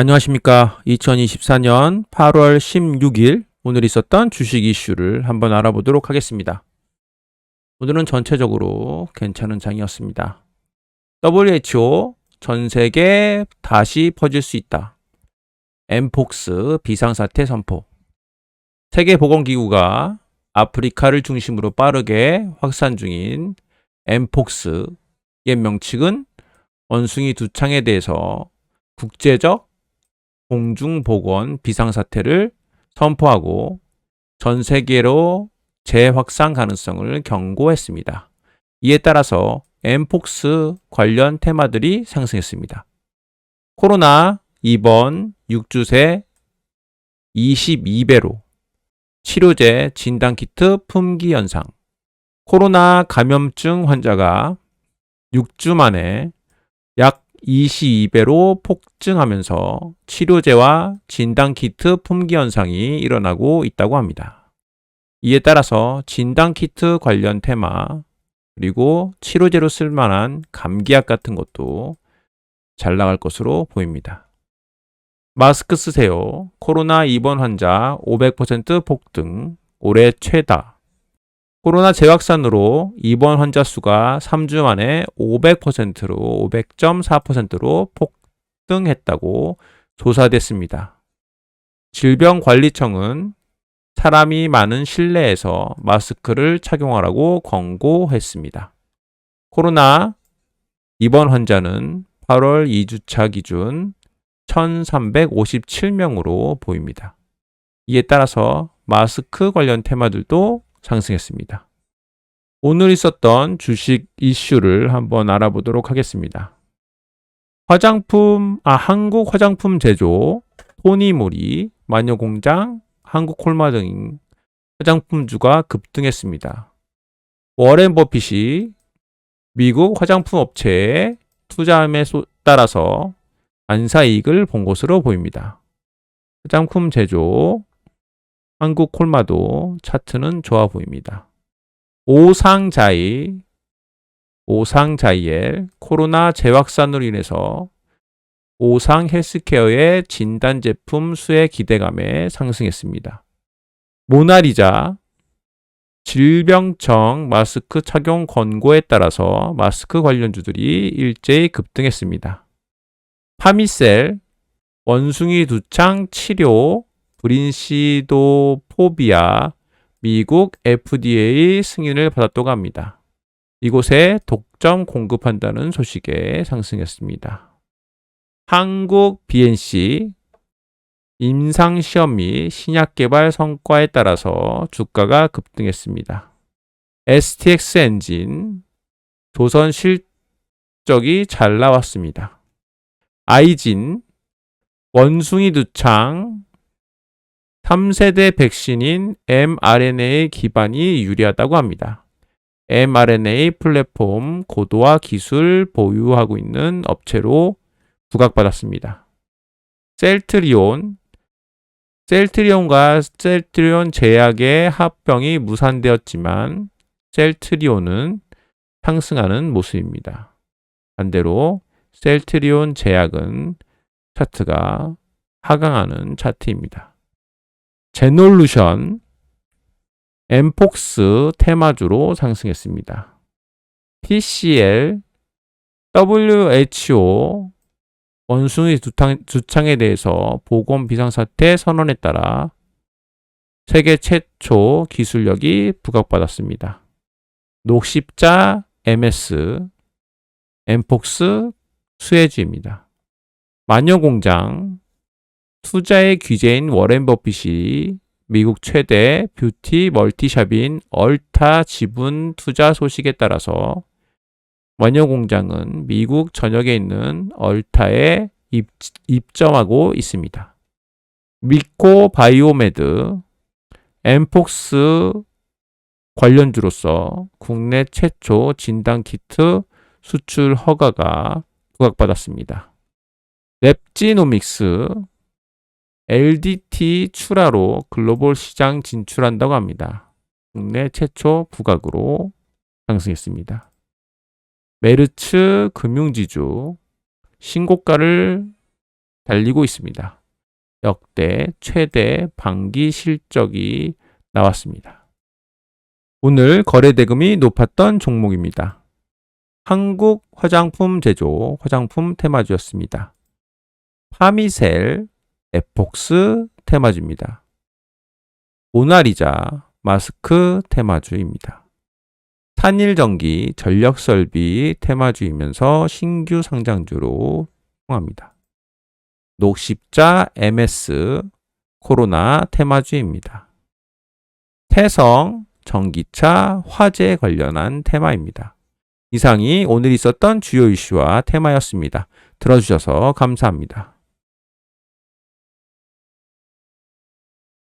안녕하십니까. 2024년 8월 16일 오늘 있었던 주식 이슈를 한번 알아보도록 하겠습니다. 오늘은 전체적으로 괜찮은 장이었습니다. WHO 전 세계 다시 퍼질 수 있다. 엠폭스 비상사태 선포. 세계보건기구가 아프리카를 중심으로 빠르게 확산 중인 엠폭스 옛 명칭은 원숭이 두창에 대해서 국제적 공중보건 비상사태를 선포하고 전 세계로 재확산 가능성을 경고했습니다. 이에 따라서 엠폭스 관련 테마들이 상승했습니다. 코로나 입원 6주세 22배로 치료제 진단키트 품귀 현상 코로나 감염증 환자가 6주 만에 약 22배로 폭증하면서 치료제와 진단 키트 품귀 현상이 일어나고 있다고 합니다. 이에 따라서 진단 키트 관련 테마, 그리고 치료제로 쓸 만한 감기약 같은 것도 잘 나갈 것으로 보입니다. 마스크 쓰세요. 코로나 입원 환자 500% 폭등, 올해 최다. 코로나 재확산으로 입원 환자 수가 3주 만에 500%로 500.4%로 폭등했다고 조사됐습니다. 질병관리청은 사람이 많은 실내에서 마스크를 착용하라고 권고했습니다. 코로나 입원 환자는 8월 2주차 기준 1357명으로 보입니다. 이에 따라서 마스크 관련 테마들도 상승했습니다. 오늘 있었던 주식 이슈를 한번 알아보도록 하겠습니다. 화장품, 아, 한국 화장품 제조, 토니모리, 마녀공장, 한국콜마 등 화장품주가 급등했습니다. 워렌 버핏이 미국 화장품 업체에 투자함에 따라서 안사 이익을 본 것으로 보입니다. 화장품 제조, 한국 콜마도 차트는 좋아 보입니다. 오상자이, 오상자이엘, 코로나 재확산으로 인해서 오상 헬스케어의 진단 제품 수혜 기대감에 상승했습니다. 모나리자, 질병청 마스크 착용 권고에 따라서 마스크 관련주들이 일제히 급등했습니다. 파미셀, 원숭이 두창 치료, 브린 시도포비아 미국 FDA 승인을 받았다고 합니다. 이곳에 독점 공급한다는 소식에 상승했습니다. 한국 BNC 임상시험 및 신약 개발 성과에 따라서 주가가 급등했습니다. STX 엔진 조선 실적이 잘 나왔습니다. 아이진 원숭이 두창 3세대 백신인 mRNA 기반이 유리하다고 합니다. mRNA 플랫폼 고도화 기술 보유하고 있는 업체로 부각받았습니다. 셀트리온, 셀트리온과 셀트리온 제약의 합병이 무산되었지만 셀트리온은 상승하는 모습입니다. 반대로 셀트리온 제약은 차트가 하강하는 차트입니다. 제놀루션, 엠폭스 테마주로 상승했습니다. TCL, WHO 원숭이 두탕, 두창 에 대해서 보건 비상사태 선언에 따라 세계 최초 기술력이 부각받았습니다. 녹십자 MS, 엠폭스 수혜주입니다. 마녀공장, 투자의 귀재인 워렌 버핏이 미국 최대 뷰티 멀티샵인 얼타 지분 투자 소식에 따라서 원효 공장은 미국 전역에 있는 얼타에 입, 입점하고 있습니다. 미코 바이오메드, 엠폭스 관련주로서 국내 최초 진단 키트 수출 허가가 부각받았습니다. 랩지노믹스, LDT 출하로 글로벌 시장 진출한다고 합니다. 국내 최초 부각으로 상승했습니다. 메르츠 금융지주 신고가를 달리고 있습니다. 역대 최대 반기 실적이 나왔습니다. 오늘 거래 대금이 높았던 종목입니다. 한국 화장품 제조 화장품 테마주였습니다. 파미셀, 에폭스 테마주입니다. 모나리자, 마스크 테마주입니다. 산일전기, 전력설비 테마주이면서 신규 상장주로 통합니다. 녹십자, MS, 코로나 테마주입니다. 태성, 전기차, 화재 관련한 테마입니다. 이상이 오늘 있었던 주요 이슈와 테마였습니다. 들어주셔서 감사합니다.